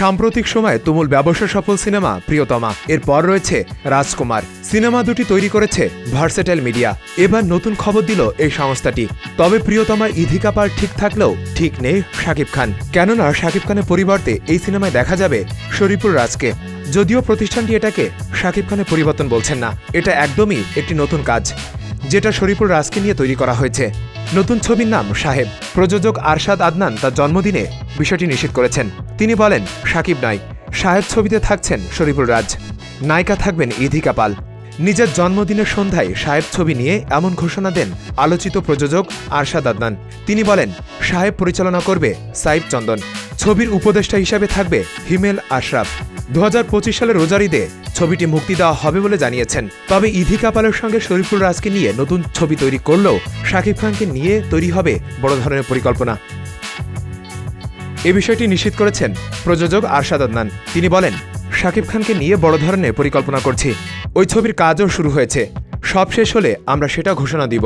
সাম্প্রতিক সময়ে তুমুল ব্যবসা সফল সিনেমা প্রিয়তমা। এরপর রয়েছে রাজকুমার। সিনেমা দুটি তৈরি করেছে ভার্সেটাইল মিডিয়া। এবার নতুন খবর দিল এই সংস্থাটি। তবে প্রিয়তমা ইধিকা পাল ঠিক থাকলেও ঠিক নেই শাকিব খান। কেননা শাকিব খানের পরিবর্তে এই সিনেমায় দেখা যাবে শরীফুল রাজকে। যদিও প্রতিষ্ঠানটি এটাকে শাকিব খানের পরিবর্তন বলছেন না। এটা একদমই একটি নতুন কাজ, যেটা শরীফুল রাজকে নিয়ে তৈরি করা হয়েছে। নতুন ছবির নাম সাহেব। প্রযোজক আরশাদ আদনান তার জন্মদিনে বিষয়টি নিশ্চিত করেছেন। তিনি বলেন, সাকিব নয় সাহেব ছবিতে থাকছেন শরীফুল রাজ। নায়িকা থাকবেন ইধিকা পাল। নিজের জন্মদিনের সন্ধ্যায় সাহেব ছবি নিয়ে এমন ঘোষণা দেন আলোচিত প্রযোজক আরশাদ আদনান। তিনি বলেন, সাহেব পরিচালনা করবে সাইব চন্দন। ছবির উপদেষ্টা হিসাবে থাকবে হিমেল আশরাফ। দু সালের রোজার ঈদে ছবিটি মুক্তি দেওয়া হবে বলে জানিয়েছেন। তবে ইধি কাপালের সঙ্গে শরীফুল রাজকে নিয়ে নতুন ছবি তৈরি করলেও শাকিব খানকে নিয়ে তৈরি হবে বড় ধরনের পরিকল্পনা। এ বিষয়টি নিশ্চিত করেছেন প্রযোজক আরশাদ আদনান। তিনি বলেন, শাকিব খানকে নিয়ে বড় ধরনের পরিকল্পনা করছি। ওই ছবির কাজও শুরু হয়েছে। সব শেষ হলে আমরা সেটা ঘোষণা দিব।